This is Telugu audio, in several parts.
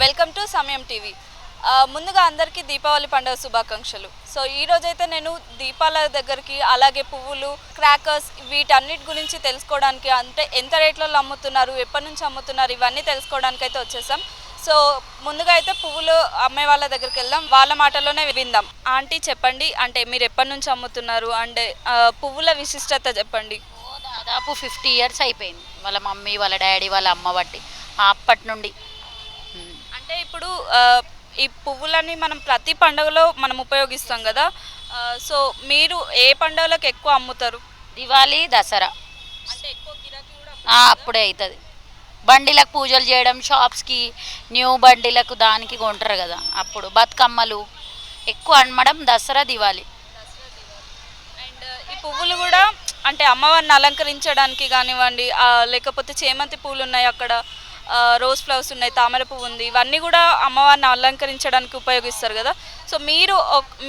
వెల్కమ్ టు సమయం టీవీ. ముందుగా అందరికీ దీపావళి పండుగ శుభాకాంక్షలు. సో ఈ రోజైతే నేను దీపాల దగ్గరికి అలాగే పువ్వులు క్రాకర్స్ వీటన్నిటి గురించి తెలుసుకోవడానికి అంటే ఎంత రేట్లలో అమ్ముతున్నారు ఎప్పటి నుంచి అమ్ముతున్నారు ఇవన్నీ తెలుసుకోవడానికి అయితే వచ్చేసాం. సో ముందుగా అయితే పువ్వులు అమ్మే వాళ్ళ దగ్గరికి వెళ్దాం. వాళ్ళ మాటలోనే విందాం. ఆంటీ చెప్పండి అంటే మీరు ఎప్పటి నుంచి అమ్ముతున్నారు? అంటే పువ్వుల విశిష్టత చెప్పండి. దాదాపు ఫిఫ్టీ ఇయర్స్ అయిపోయింది. వాళ్ళ మమ్మీ వాళ్ళ డాడీ వాళ్ళ అమ్మ బట్టి అప్పటి నుండి ఇప్పుడు ఈ పువ్వులని మనం ప్రతి పండుగలో మనం ఉపయోగిస్తాం కదా. సో మీరు ఏ పండుగలకు ఎక్కువ అమ్ముతారు? దివాళీ దసరా. అంటే ఎక్కువ గిరాకీ కూడా ఆ, అప్పుడే అవుతుంది బండిలకు పూజలు చేయడం షాప్స్కి న్యూ బండిలకు దానికి కొంటారు కదా. అప్పుడు బతుకమ్మలు ఎక్కువ అమ్మడం దసరా దివాళీ. అండ్ ఈ పువ్వులు కూడా అంటే అమ్మవారిని అలంకరించడానికి కానివ్వండి ఆ, లేకపోతే చేమంతి పూలు ఉన్నాయి అక్కడ. రోజ్ ఫ్లవర్స్ ఉన్నాయి తామర పువ్వు ఉంది ఇవన్నీ కూడా అమ్మవారిని అలంకరించడానికి ఉపయోగిస్తారు కదా. సో మీరు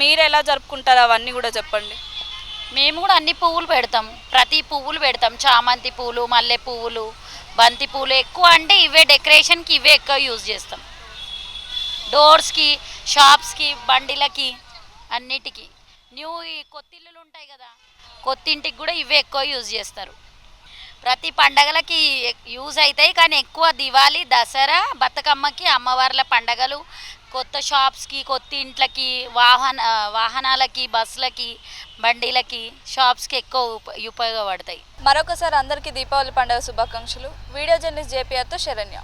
మీరు ఎలా జరుపుకుంటారు అవన్నీ కూడా చెప్పండి. మేము కూడా అన్ని పువ్వులు పెడతాం. ప్రతి పువ్వులు పెడతాం. చామంతి పువ్వులు మల్లె పువ్వులు బంతి పువ్వులు ఎక్కువ అంటే ఇవే డెకరేషన్కి ఇవే ఎక్కువ యూజ్ చేస్తాం. డోర్స్కి షాప్స్కి బండిలకి అన్నిటికీ. న్యూ ఈ కొత్తిల్లులు ఉంటాయి కదా కొత్తింటికి కూడా ఇవే ఎక్కువ యూజ్ చేస్తారు. ప్రతి పండగలకి యూజ్ అవుతాయి కానీ ఎక్కువ దివాళీ దసరా బతుకమ్మకి అమ్మవార్ల పండగలు కొత్త షాప్స్కి కొత్త ఇంట్లకి వాహన వాహనాలకి బస్సులకి బండిలకి షాప్స్కి ఎక్కువ ఉప ఉపయోగపడతాయి. మరొకసారి అందరికీ దీపావళి పండుగ శుభాకాంక్షలు. వీడియో జర్నలిస్ట్ జేపీఆర్తో శరణ్య.